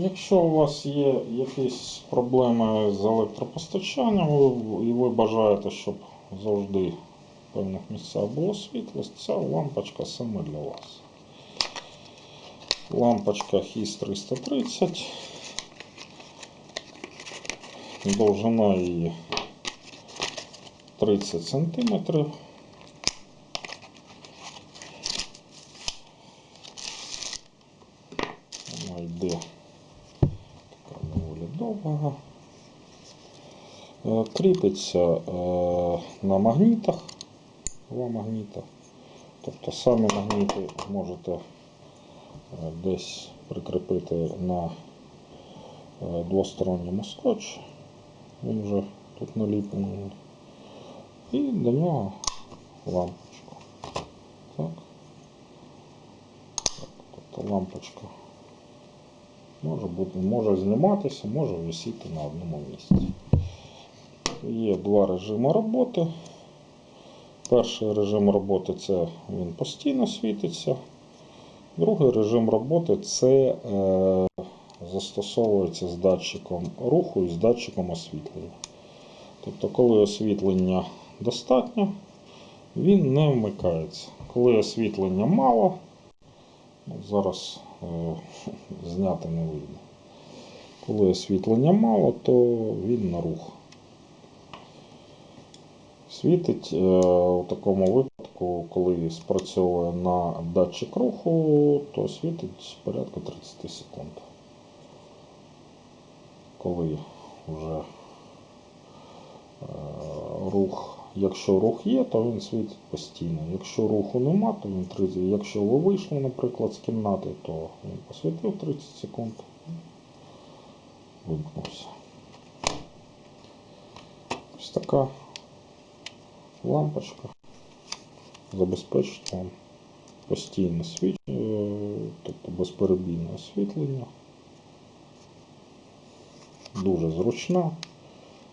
Якщо у вас є якісь проблеми з електропостачанням і ви бажаєте, щоб завжди в певних місцях було світло, ця лампочка саме для вас. Лампочка HIS 330. Довжина її 30 сантиметрів. Вона йде довга. Е, Кріпиться е, на магнітах, два магніта. Тобто самі магніти можете е, десь прикріпити на двосторонньому скотчі. Він вже тут наліплений. І до нього лампочку. Так. Так, Тобто лампочка може, бути, може зніматися, може висіти на одному місці. Є два режими роботи. Перший режим роботи це він постійно світиться. Другий режим роботи це е, застосовується з датчиком руху і з датчиком освітлення. Тобто, коли освітлення достатньо, він не вмикається. Коли освітлення мало, зараз зняти не вийде. Коли освітлення мало, то він на рух. Світить е, у такому випадку, коли спрацьовує на датчик руху, то світить порядка 30 секунд. Коли вже е, рух, якщо рух є, то він світить постійно. Якщо руху нема, то він 30. Якщо ви вийшли, наприклад, з кімнати, то він посвітив 30 секунд, вимкнувся. Ось така лампочка забезпечить вам постійне світлення, тобто безперебійне освітлення. Дуже зручна,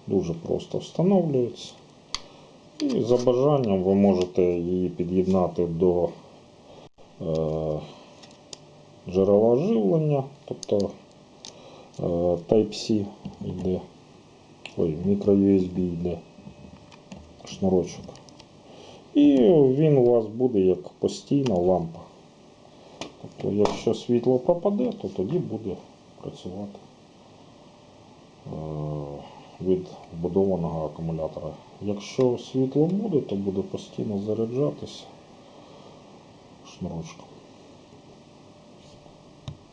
дуже просто встановлюється. І за бажанням ви можете її під'єднати до е, джерела живлення, тобто е, Type-C йде, ой, micro-USB йде шнурочок. І він у вас буде як постійна лампа. Тобто, якщо світло пропаде, то тоді буде працювати е, від вбудованого акумулятора. Якщо світло буде, то буде постійно заряджатись шнурочком.